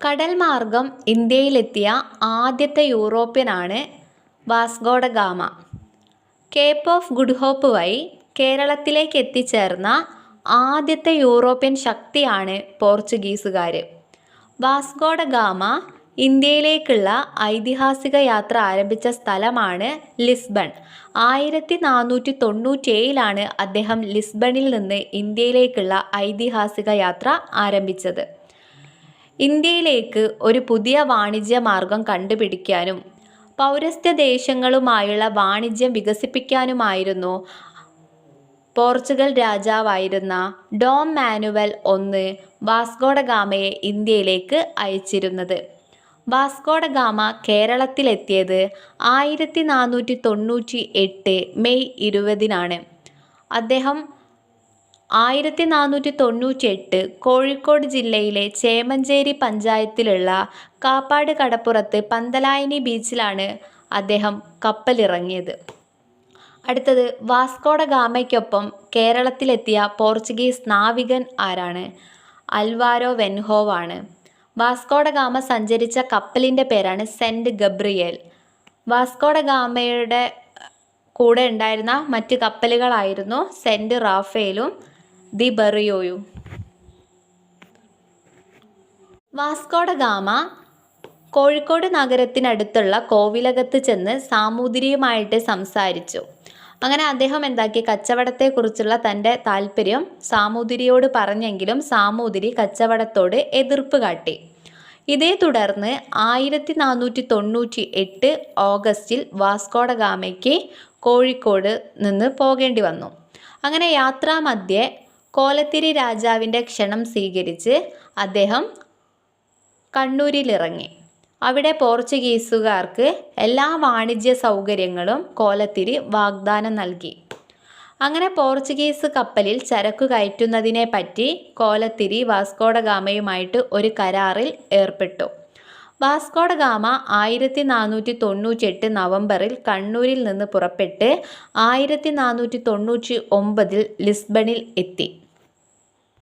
കടൽ മാർഗം ഇന്ത്യയിലെത്തിയ ആദ്യത്തെ യൂറോപ്യനാണ് Vasco da Gama. Cape of Good Hope വഴി കേരളത്തിലേക്ക് എത്തിച്ചേർന്ന ആദ്യത്തെ യൂറോപ്യൻ ശക്തിയാണ് പോർച്ചുഗീസുകാർ വാസ്കോഡ ഗാമ ഇന്ത്യയിലേക്കുള്ള ഐതിഹാസിക യാത്ര ആരംഭിച്ച സ്ഥലമാണ് ലിസ്ബൺ. ആയിരത്തി നാനൂറ്റി തൊണ്ണൂറ്റേഴിലാണ് അദ്ദേഹം ലിസ്ബണിൽ നിന്ന് ഇന്ത്യയിലേക്കുള്ള ഐതിഹാസിക യാത്ര ആരംഭിച്ചത്. ഇന്ത്യയിലേക്ക് ഒരു പുതിയ വാണിജ്യ മാർഗം കണ്ടുപിടിക്കാനും പൗരസ്ത്യ ദേശങ്ങളുമായുള്ള വാണിജ്യം വികസിപ്പിക്കാനുമായിരുന്നു പോർച്ചുഗൽ രാജാവായിരുന്ന ഡോം മാനുവൽ ഒന്ന് വാസ്കോഡഗാമയെ ഇന്ത്യയിലേക്ക് അയച്ചിരുന്നത്. വാസ്കോഡഗാമ കേരളത്തിലെത്തിയത് ആയിരത്തി നാനൂറ്റി തൊണ്ണൂറ്റി എട്ട് മെയ് ഇരുപതിനാണ്. അദ്ദേഹം ആയിരത്തി നാനൂറ്റി തൊണ്ണൂറ്റി എട്ട് കോഴിക്കോട് ജില്ലയിലെ ചേമഞ്ചേരി പഞ്ചായത്തിലുള്ള കാപ്പാട് കടപ്പുറത്ത് പന്തലായനി ബീച്ചിലാണ് അദ്ദേഹം കപ്പലിറങ്ങിയത്. അടുത്തത് വാസ്കോഡ ഗാമയ്ക്കൊപ്പം കേരളത്തിലെത്തിയ പോർച്ചുഗീസ് നാവികൻ ആരാണ്? അൽവാരോ വെൻഹോവാണ് വാസ്കോഡ ഗാമ സഞ്ചരിച്ച കപ്പലിന്റെ പേരാണ് സെന്റ് ഗബ്രിയേൽ. വാസ്കോഡ ഗാമയുടെ കൂടെ ഉണ്ടായിരുന്ന മറ്റ് കപ്പലുകളായിരുന്നു സെന്റ് റാഫേലും ദി ബറിയോയു. വാസ്കോഡ ഗാമ കോഴിക്കോട് നഗരത്തിനടുത്തുള്ള കോവിലകത്ത് ചെന്ന് സാമൂതിരിയുമായിട്ട് സംസാരിച്ചു. അങ്ങനെ അദ്ദേഹം എന്താക്കി? കച്ചവടത്തെക്കുറിച്ചുള്ള തന്റെ താല്പര്യം സാമൂതിരിയോട് പറഞ്ഞെങ്കിലും സാമൂതിരി കച്ചവടത്തോട് എതിർപ്പ് കാട്ടി. ഇതേ തുടർന്ന് ആയിരത്തി നാനൂറ്റി തൊണ്ണൂറ്റി എട്ട് ഓഗസ്റ്റിൽ വാസ്കോഡ ഗാമയ്ക്ക് കോഴിക്കോട് നിന്ന് പോകേണ്ടി വന്നു. അങ്ങനെ യാത്രാമധ്യേ കോലത്തിരി രാജാവിന്റെ ക്ഷണം സ്വീകരിച്ച് അദ്ദേഹം കണ്ണൂരിലിറങ്ങി. അവിടെ പോർച്ചുഗീസുകാർക്ക് എല്ലാ വാണിജ്യ സൗകര്യങ്ങളും കോലത്തിരി വാഗ്ദാനം നൽകി. അങ്ങനെ പോർച്ചുഗീസ് കപ്പലിൽ ചരക്ക് കയറ്റുന്നതിനെ പറ്റി കോലത്തിരി വാസ്കോഡഗാമയുമായിട്ട് ഒരു കരാറിൽ ഏർപ്പെട്ടു. വാസ്കോഡഗാമ ആയിരത്തി നാനൂറ്റി തൊണ്ണൂറ്റെട്ട് നവംബറിൽ കണ്ണൂരിൽ നിന്ന് പുറപ്പെട്ട് ആയിരത്തി നാനൂറ്റി തൊണ്ണൂറ്റി ഒമ്പതിൽ ലിസ്ബണിൽ എത്തി.